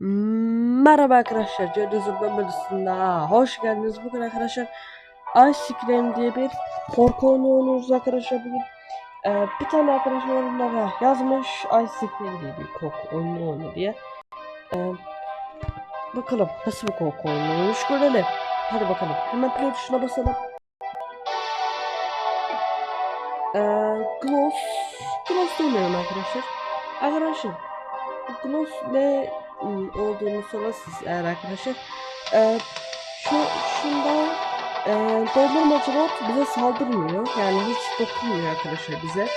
Merhaba arkadaşlar, Cediz'in bölümünde hoş geldiniz. Bugün arkadaşlar Ice Cream diye bir korku oyunu oynuyoruz arkadaşlar bugün. Ee, bir tane arkadaş yorumlara yazmış Ice Cream diye bir korku oyunu oyunu diye. Ee, bakalım nasıl bir korku oyunu görelim. Hadi bakalım hemen play tuşuna basalım. Ee, Gloss, Gloss demiyorum arkadaşlar. Arkadaşlar Gloss ne olduğunu sorarsanız eğer arkadaşlar. Ee, şu şunda e, dondurmacı bot bize saldırmıyor. Yani hiç dokunmuyor arkadaşlar bize.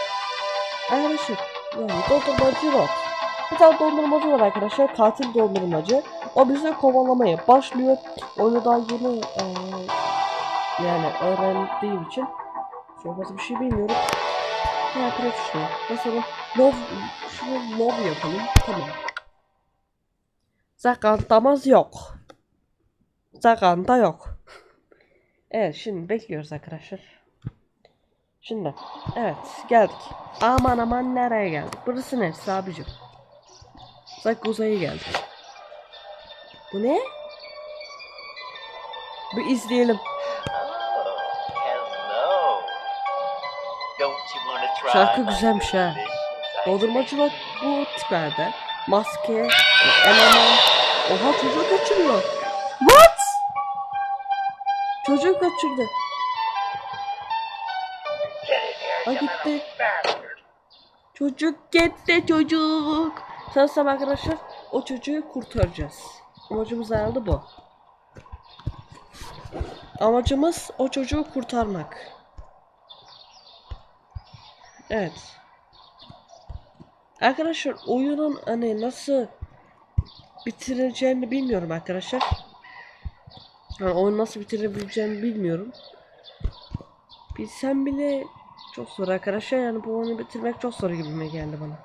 Arkadaşlar yani dondurmacı bot. Bir tane dondurmacı var arkadaşlar. Katil dondurmacı. O bizi kovalamaya başlıyor. Onu daha yeni e, yani öğrendiğim için çok fazla bir şey bilmiyorum. Ne yapıyor şu? Mesela love, şunu love yapalım. Tamam. Zakantamız yok. Zakanta yok. Evet şimdi bekliyoruz arkadaşlar. Şimdi evet geldik. Aman aman nereye geldik? Burası neresi abicim? Sanki uzaya geldik. Bu ne? Bir izleyelim. Şarkı güzelmiş ha. ice Doldurmacılar bu tiplerde. Maske, eleman. Oha çocuğu kaçırıyor. What? Çocuğu kaçırdı. Ha gitti. Çocuk gitti çocuk. Sanırsam arkadaşlar o çocuğu kurtaracağız. Amacımız herhalde bu. Amacımız o çocuğu kurtarmak. Evet. Arkadaşlar oyunun hani nasıl bitireceğini bilmiyorum arkadaşlar. Yani oyunu nasıl bitirebileceğimi bilmiyorum. Bilsem bile çok zor arkadaşlar yani bu oyunu bitirmek çok zor gibime geldi bana.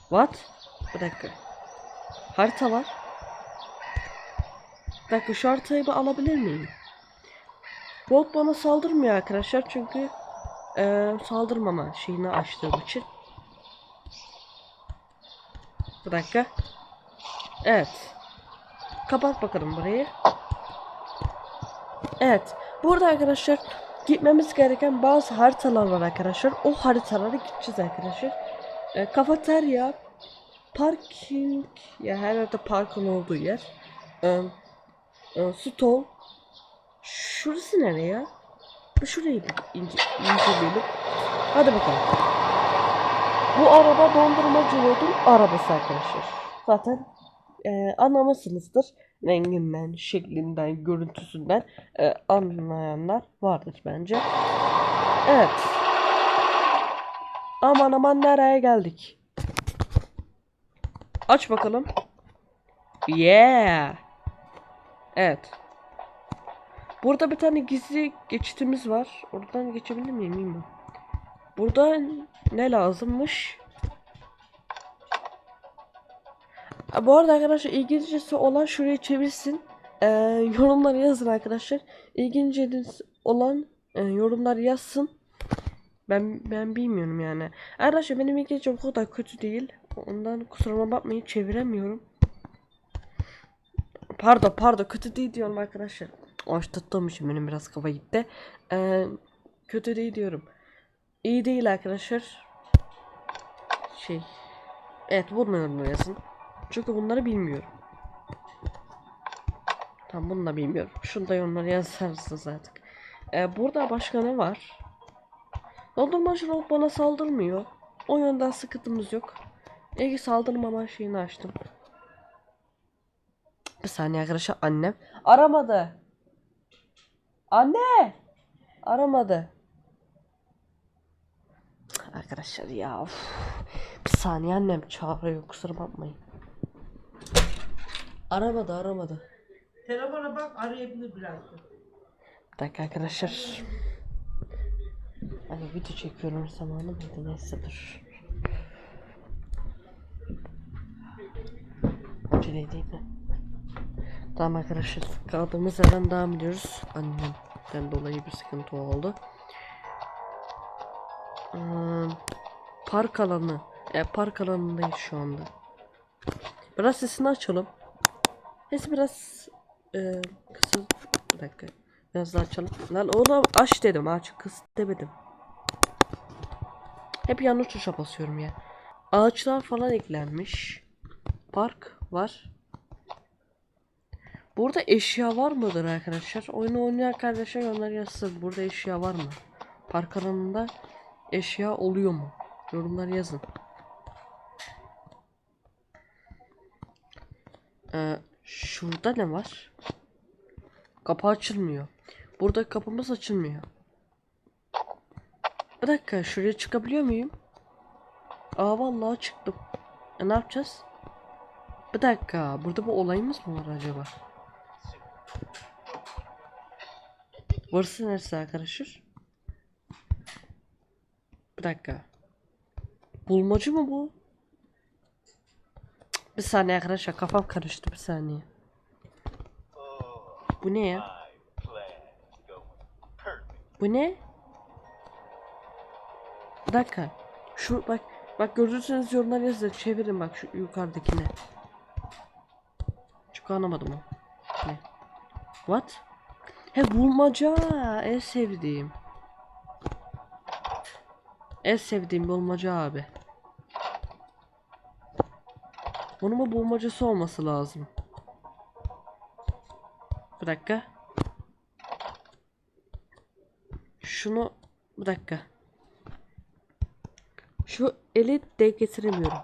What? Bir dakika. Harita var. Bir dakika şu haritayı bir alabilir miyim? Bot bana saldırmıyor arkadaşlar çünkü eee saldırmama şeyini açtığım için. Bir dakika. Evet. Kapat bakalım burayı. Evet. Burada arkadaşlar gitmemiz gereken bazı haritalar var arkadaşlar. O haritalara gideceğiz arkadaşlar. E, kafeterya, parking, ya her yerde parkın olduğu yer. E, e, stol. Şurası nereye ya? Şurayı ince, inceleyelim. Hadi bakalım. Bu araba dondurmacı yolun arabası arkadaşlar. Zaten e, anlamışsınızdır. Renginden, şeklinden, görüntüsünden e, anlayanlar vardır bence. Evet. Aman aman nereye geldik? Aç bakalım. Yeah. Evet. Burada bir tane gizli geçitimiz var. Oradan geçebilir miyim. Burada ne lazımmış? Bu arada arkadaşlar İngilizcesi olan şuraya çevirsin. Ee, yorumları yazın arkadaşlar. İngilizcesi olan e, yorumlar yazsın. Ben ben bilmiyorum yani. Arkadaşlar benim İngilizcem o kadar kötü değil. Ondan kusuruma bakmayın çeviremiyorum. Pardon pardon kötü değil diyorum arkadaşlar. Hoş tuttuğum için benim biraz kafa gitti. Ee, kötü değil diyorum. İyi değil arkadaşlar. Şey. Evet yorumlara yazın. Çünkü bunları bilmiyorum. Tam bunu da bilmiyorum. Şunu da yorumlara yazarsınız artık. Ee, burada başka ne var? Dondurmacı robot bana saldırmıyor. O yönden sıkıntımız yok. Ki saldırmama şeyini açtım. Bir saniye arkadaşlar annem. Aramadı. Anne. Aramadı. Arkadaşlar ya. uf. Bir saniye annem çağırıyor kusura bakmayın. Aramadı aramadı. Telefona bak arayabilir birazdan. Bir dakika arkadaşlar. Hani video çekiyorum zamanı mıydı neyse dur. Acele edeyim mi? Tamam arkadaşlar kaldığımız yerden devam ediyoruz. Annemden dolayı bir sıkıntı oldu. Park alanı. E, park alanındayız şu anda. Biraz sesini açalım. Sesi biraz e, kısıl. Bir dakika. Biraz daha açalım. Lan oğlum aç dedim aç kıs demedim. Hep yanlış tuşa basıyorum ya. Ağaçlar falan eklenmiş. Park var. Burada eşya var mıdır arkadaşlar? Oyunu oynayan arkadaşlar yorumlar yazsın. Burada eşya var mı? Park alanında eşya oluyor mu? Yorumlar yazın. Ee, şurada ne var? Kapı açılmıyor. Burada kapımız açılmıyor. Bir dakika şuraya çıkabiliyor muyum? Aa vallahi çıktım. E, ne yapacağız? Bir dakika burada bu olayımız mı var acaba? Burası neresi arkadaşlar? Bir dakika. Bulmacı mı bu? Bir saniye arkadaşlar kafam karıştı bir saniye. Bu ne ya? Bu ne? Bir dakika. Şu bak bak görürseniz yorumlar yazın. Çevirin bak şu yukarıdakine. Çünkü anlamadım o. Ne? What? He bulmaca. En sevdiğim. En sevdiğim bulmaca abi. Bunun mu bulmacası olması lazım. Bir dakika. Şunu bir dakika. Şu eli de getiremiyorum.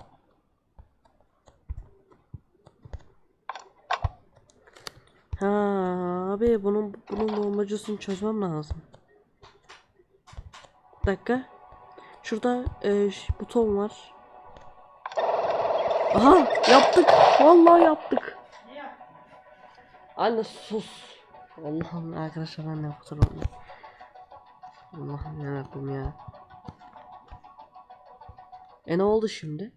Ha abi bunun bunun bulmacasını çözmem lazım. Bir dakika. Şurada e, buton var. Aha yaptık. Vallahi yaptık. Anne sus. Allah'ım arkadaşlar ben ne yaptım Allah'ım yarabbim ya. E ne oldu şimdi?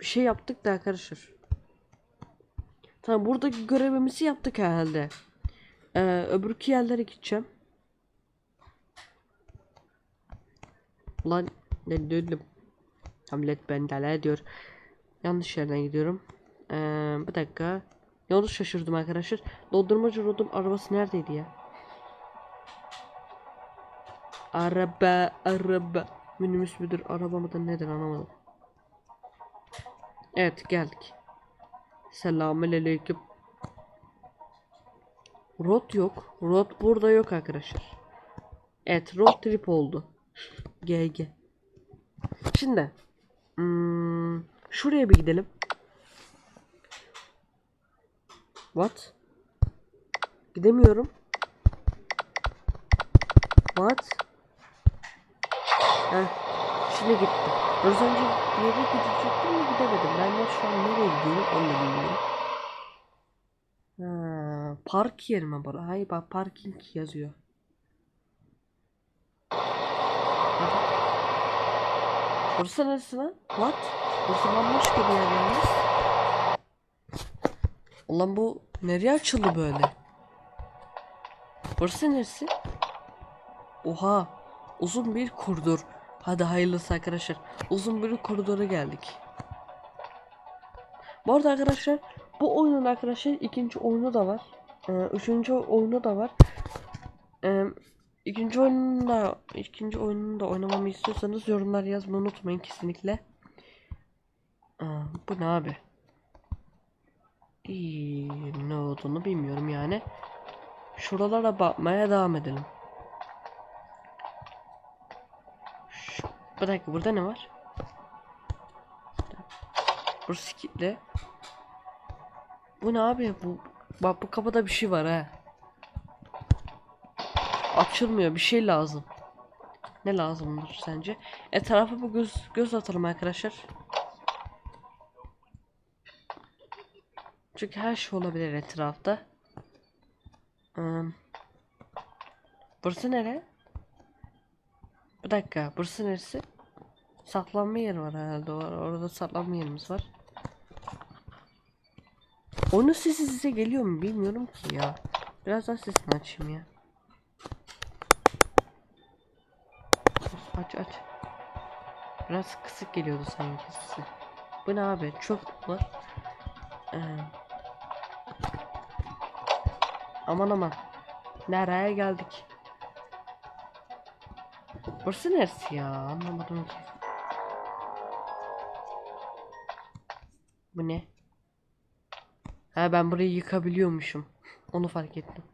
Bir şey yaptık da arkadaşlar. Tamam buradaki görevimizi yaptık herhalde. Ee, öbürkü yerlere gideceğim. Ulan ne dedim? Hamlet bendeler diyor. Yanlış yerden gidiyorum. Ee, bir dakika. Yolu şaşırdım arkadaşlar. Doldurmacı rodum arabası neredeydi ya? Araba, araba. Minibüs müdür, araba mıdır nedir anlamadım. Evet geldik. Selamünaleyküm. Rot yok. Rot burada yok arkadaşlar. Evet road trip oldu. GG. Şimdi. Hmm, şuraya bir gidelim. What? Gidemiyorum. What? Heh, şimdi gitti. Az önce bir yere gidecektim mi gidemedim. Ben de şu an nereye gidiyorum onu da bilmiyorum. Ha, park yeri mi bura? Hayır bak parking yazıyor. Hadi. Burası neresi lan? What? Burası bambaşka bir yer yalnız. Ulan bu nereye açıldı böyle? Burası neresi? Oha. Uzun bir koridor. Hadi hayırlısı arkadaşlar. Uzun bir koridora geldik. Bu arada arkadaşlar bu oyunun arkadaşlar ikinci oyunu da var. Ee, üçüncü oyunu da var. Ee, ikinci oyununu da ikinci oyununu da oynamamı istiyorsanız yorumlar yazmayı unutmayın kesinlikle. Aa, bu ne abi? İyi, ne olduğunu bilmiyorum yani. Şuralara bakmaya devam edelim. Şu, bir dakika burada ne var? Burası kilitli. Bu ne abi? Bu bak bu kapıda bir şey var ha. Açılmıyor. Bir şey lazım. Ne lazımdır sence? Etrafa bir göz göz atalım arkadaşlar. Çünkü her şey olabilir etrafta. Hmm. Burası nere? Bir dakika, burası neresi? Saklanma yeri var herhalde. Or- Orada saklanma yerimiz var. Onun sesi size geliyor mu bilmiyorum ki ya. Biraz daha sesini açayım ya. Aç aç. Biraz kısık geliyordu sanki sesi. Bu ne abi? Çok var. Ee, aman aman. Nereye geldik? Burası neresi ya? Anlamadım ki. Bu ne? Ha ben burayı yıkabiliyormuşum. Onu fark ettim.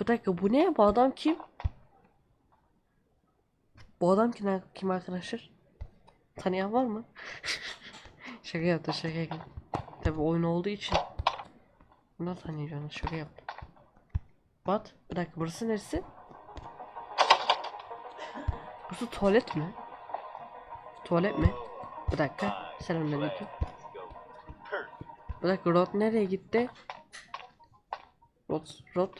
Bir dakika bu ne? Bu adam kim? Bu adam kim, kim arkadaşlar? Tanıyan var mı? şaka yaptım şaka yaptım. Tabi oyun olduğu için. Bunu tanıyacağını şaka yaptım. What? Bir dakika burası neresi? Burası tuvalet mi? Tuvalet mi? Bir dakika. Selamünaleyküm. Bir dakika Rod nereye gitti? Rod, Rod.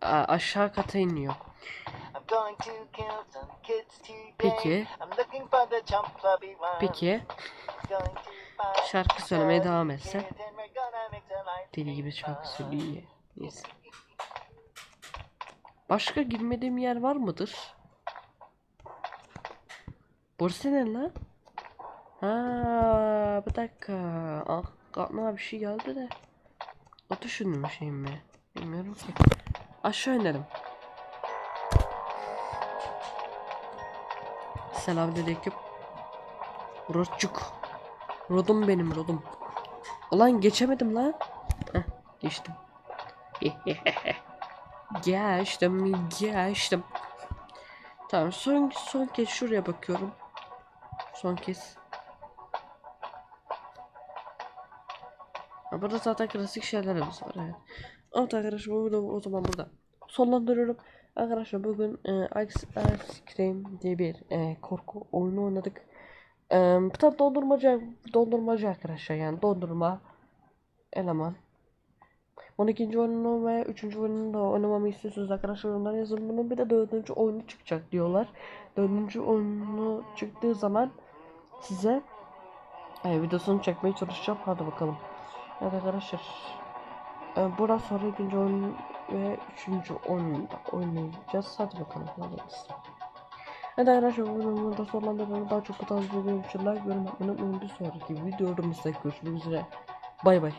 Aa, aşağı kata iniyor. Peki. Peki. Şarkı söylemeye devam etse. Deli gibi şarkı söylüyor. Neyse. Başka girmediğim yer var mıdır? Burası ne lan? Ha, bir dakika. Ah, aklıma bir şey geldi de. O düşündüm şey mi? Bilmiyorum ki. Aşağı inelim. Selamünaleyküm. Rodcuk. Rodum benim rodum. Ulan geçemedim lan. Heh, geçtim. geçtim, geçtim. Tamam, son son kez şuraya bakıyorum. Son kez. Ha, burada zaten klasik şeylerimiz var evet. Evet arkadaşlar bu video o zaman burada sonlandırıyorum. Arkadaşlar bugün e, Ice, Ice Cream diye bir e, korku oyunu oynadık. E, bu da dondurmacı, dondurmacı arkadaşlar yani dondurma eleman. 12. oyununu ve 3. oyununu da oynamamı istiyorsunuz arkadaşlar yorumlara yazın bunu. Bir de 4. oyunu çıkacak diyorlar. 4. oyunu çıktığı zaman size e, videosunu çekmeye çalışacağım. Hadi bakalım. Evet arkadaşlar. E, buradan sonra ikinci oyun ve üçüncü oyunda oynayacağız. Hadi bakalım. Hadi. Evet arkadaşlar bu videomu da sonlandırıyorum. Daha çok bu tarz videolar için like, yorum yapmayı unutmayın. Bir sonraki videomuzda görüşmek üzere. Bay bay.